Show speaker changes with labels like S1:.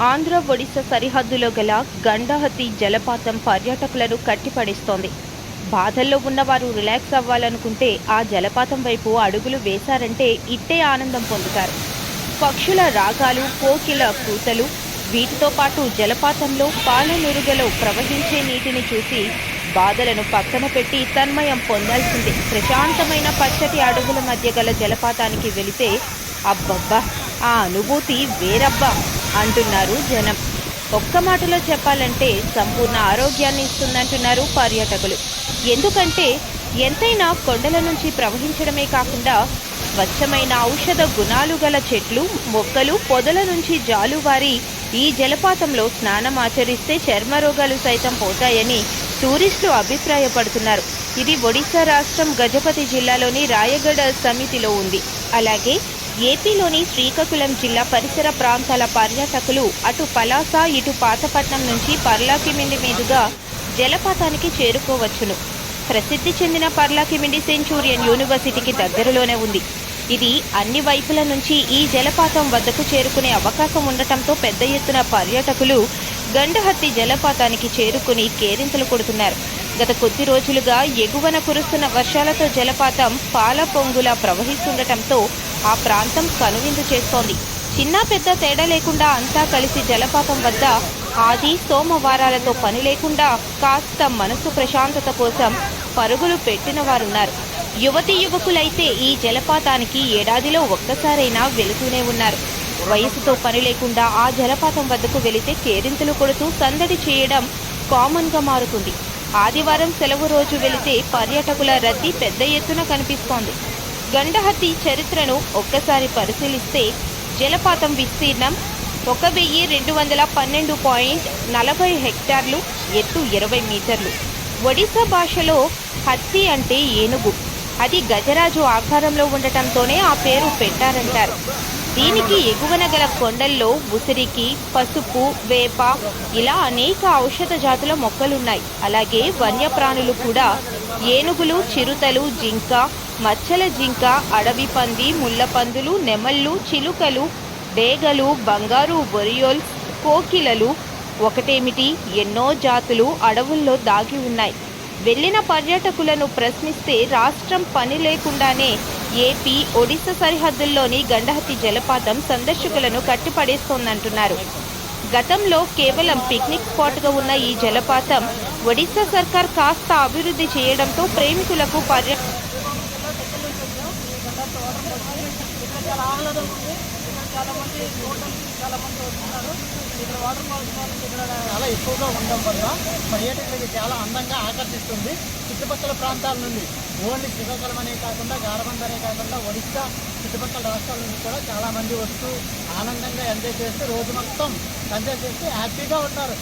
S1: ఆంధ్ర ఒడిశా సరిహద్దులో గల గండహతి జలపాతం పర్యాటకులను కట్టిపడేస్తోంది. బాధల్లో ఉన్నవారు రిలాక్స్ అవ్వాలనుకుంటే ఆ జలపాతం వైపు అడుగులు వేశారంటే ఇట్టే ఆనందం పొందుతారు. పక్షుల రాగాలు కోకిల కూతలు వీటితో పాటు జలపాతంలో పాలనురుగలో ప్రవహించే నీటిని చూసి బాధలను పక్కన పెట్టి తన్మయం పొందాల్సిందే. ప్రశాంతమైన పచ్చటి అడుగుల మధ్య గల జలపాతానికి వెళితే అబ్బబ్బా ఆ అనుభూతి వేరబ్బా. అంటున్నారు జనం. ఒక్క మాటలో చెప్పాలంటే సంపూర్ణ ఆరోగ్యాన్ని ఇస్తుందంటున్నారు పర్యాటకులు. ఎందుకంటే ఎంతైనా కొండల నుంచి ప్రవహించడమే కాకుండా స్వచ్ఛమైన ఔషధ గుణాలు గల చెట్లు మొక్కలు పొదల నుంచి జాలువారి ఈ జలపాతంలో స్నానం ఆచరిస్తే చర్మ రోగాలు సైతం పోతాయని టూరిస్టులు అభిప్రాయపడుతున్నారు. ఇది ఒడిశా రాష్ట్రం గజపతి జిల్లాలోని రాయగడ సమితిలో ఉంది. అలాగే ఏపీలోని శ్రీకాకుళం జిల్లా పరిసర ప్రాంతాల పర్యాటకులు అటు పలాస ఇటు పాతపట్నం నుంచి పర్లాకిమిండి మీదుగా జలపాతానికి చేరుకోవచ్చును. ప్రసిద్ధి చెందిన పర్లాకిమిండి సెంచూరియన్ యూనివర్సిటీకి దగ్గరలోనే ఉంది. ఇది అన్ని వైపుల నుంచి ఈ జలపాతం వద్దకు చేరుకునే అవకాశం ఉండటంతో పెద్ద ఎత్తున పర్యాటకులు గండహత్తి జలపాతానికి చేరుకుని కేరింతలు కొడుతున్నారు. గత కొద్ది రోజులుగా ఎగువన కురుస్తున్న వర్షాలతో జలపాతం పాల పొంగులా ప్రవహిస్తుండటంతో ఆ ప్రాంతం కనువిందు చేస్తోంది. చిన్న పెద్ద తేడా లేకుండా అంతా కలిసి జలపాతం వద్ద ఆది సోమవారాలతో పని లేకుండా కాస్త మనసు ప్రశాంతత కోసం పరుగులు పెట్టిన వారున్నారు. యువతి యువకులైతే ఈ జలపాతానికి ఏడాదిలో ఒక్కసారైనా వెళుతూనే ఉన్నారు. వయసుతో పని లేకుండా ఆ జలపాతం వద్దకు వెళితే కేరింతలు కొడుతూ సందడి చేయడం కామన్గా మారుతుంది. ఆదివారం సెలవు రోజు వెళితే పర్యాటకుల రద్దీ పెద్ద ఎత్తున కనిపిస్తోంది. గండహత్తి చరిత్రను ఒక్కసారి పరిశీలిస్తే జలపాతం విస్తీర్ణం ఒక వెయ్యి రెండు వందల పన్నెండు పాయింట్ నలభై హెక్టార్లు ఎత్తు ఇరవై మీటర్లు. ఒడిశా భాషలో హత్తి అంటే ఏనుగు. అది గజరాజు ఆకారంలో ఉండటంతోనే ఆ పేరు పెట్టారంటారు. దీనికి ఎగువన గల కొండల్లో ఉసిరికి పసుపు వేప ఇలా అనేక ఔషధ జాతుల మొక్కలున్నాయి. అలాగే వన్యప్రాణులు కూడా ఏనుగులు చిరుతలు జింక మచ్చల జింక అడవి పంది ముళ్ళపందులు నెమళ్ళు చిలుకలు డేగలు బంగారు బొరియోల్స్ కోకిలలు ఒకటేమిటి? ఎన్నో జాతులు అడవుల్లో దాగి ఉన్నాయి. వెళ్ళిన పర్యాటకులను ప్రశ్నిస్తే రాష్ట్రం పని లేకుండానే ఏపీ ఒడిశా సరిహద్దుల్లోని గండహతి జలపాతం సందర్శకులను కట్టిపడేస్తోందంటున్నారు. గతంలో కేవలం పిక్నిక్ స్పాట్గా ఉన్న ఈ జలపాతం ఒడిశా సర్కార్ కాస్త అభివృద్ధి చేయడంతో ప్రేమికులకు పర్య
S2: చాలా ఆహ్లాదం ఉంది ఇక్కడ చాలా మంది చూడడానికి చాలామంది వస్తున్నారు ఇక్కడ వాటర్ ఫాల్స్ ఇక్కడ చాలా ఎక్కువగా ఉండడం వల్ల పర్యాటకులకి చాలా అందంగా ఆకర్షిస్తుంది. చుట్టుపక్కల ప్రాంతాల నుండి ఓన్లీ శ్రీకాకుళం అనే కాకుండా గారబంద అనే కాకుండా ఒడిశా చుట్టుపక్కల రాష్ట్రాల నుంచి కూడా చాలా మంది వస్తూ ఆనందంగా ఎంజాయ్ చేస్తూ రోజు మొత్తం ఎంజాయ్ చేస్తూ హ్యాపీగా ఉంటారు.